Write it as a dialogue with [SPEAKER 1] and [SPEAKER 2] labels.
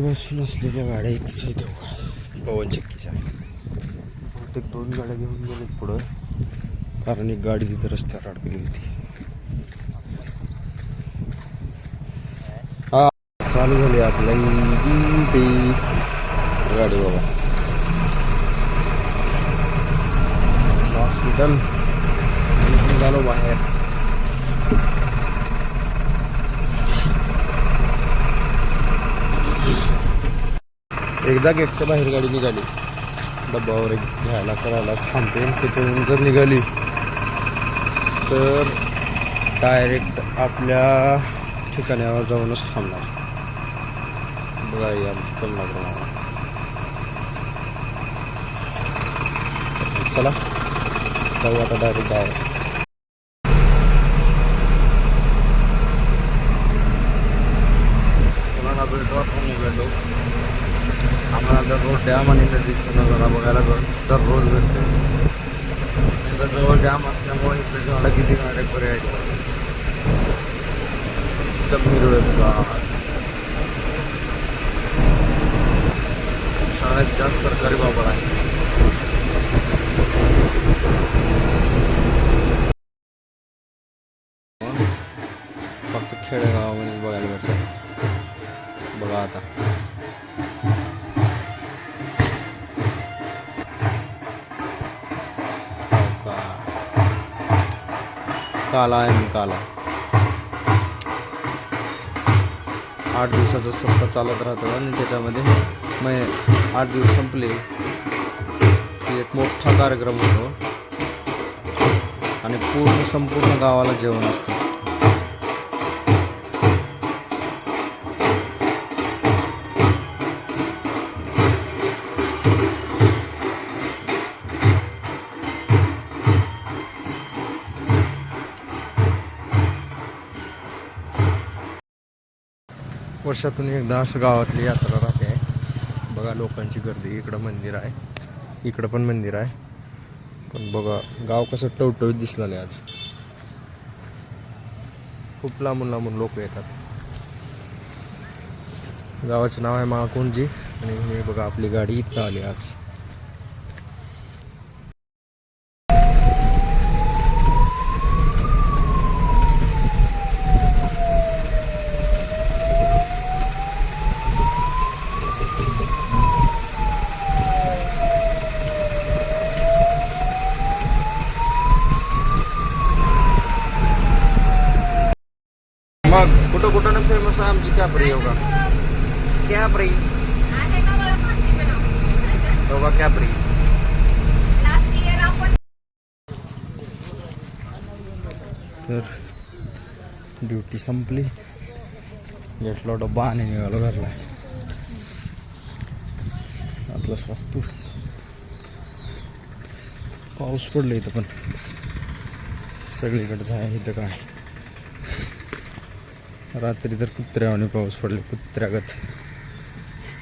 [SPEAKER 1] बसून असलेल्या गाड्या इथेच आहे तेव्हा पवन चक्कीच्या बहुतेक दोन गाड्या घेऊन गेलेत पुढं. कारण एक गाडी तिथे रस्त्यावर अडकली होती. हा चालू झाली आपल्या ती गाडी बाबा हॉस्पिटल झालो बाहेर. एकदा गेटच्या बाहेर गाडी निघाली. डब्बावर एक घ्यायला करायला थांबते. त्याच्यावरून जर निघाली तर डायरेक्ट आपल्या ठिकाणावर जाऊनच थांबणार. बघा आमचं कमलापूर चला जाऊ आता डायरेक्ट बाहेर. निघालो. आम्हाला दररोज डॅम आणि नदीचा नजारा बघायला दररोज भेटते. इथं जवळ डॅम असल्यामुळे इथं झाडं किती गाडे पर्याय एकदम हिरवेगार सगळ्यात जास्त सरकारी बाबा आहे फक्त खेडेगावामध्येच बघायला भेटतं. बघा आता. काला आहे मी काला. आठ दिवसाचा सप्ताह चालत राहतो आणि त्याच्यामध्ये मै आठ दिवस संपले. की एक मोठा कार्यक्रम होतो. आणि पूर्ण संपूर्ण गावाला जेवण असतं. वर्षातून एकदा असं गावातली यात्रा राहते. आहे बघा लोकांची गर्दी इकडं मंदिर आहे इकडं पण मंदिर आहे. पण बघा गाव कसं टवटवीत दिसलं आहे आज. खूप लांबून लांबून लोक येतात. गावाचं नाव आहे माळकोंडजी आणि हे बघा आपली गाडी इथं आली आज. मग कुठं फेमस आहे आमची कॅपरी योगा कॅपरी योगा कॅपरी तर ड्युटी संपली. घेतला डब्बा आणि निघालो घरला. आपला सास्तूर पाऊस पडला इथं पण. सगळीकडे जाय इथं काय? रात्री तर कुत्र्यावाने पाऊस पडले कुत्र्यागत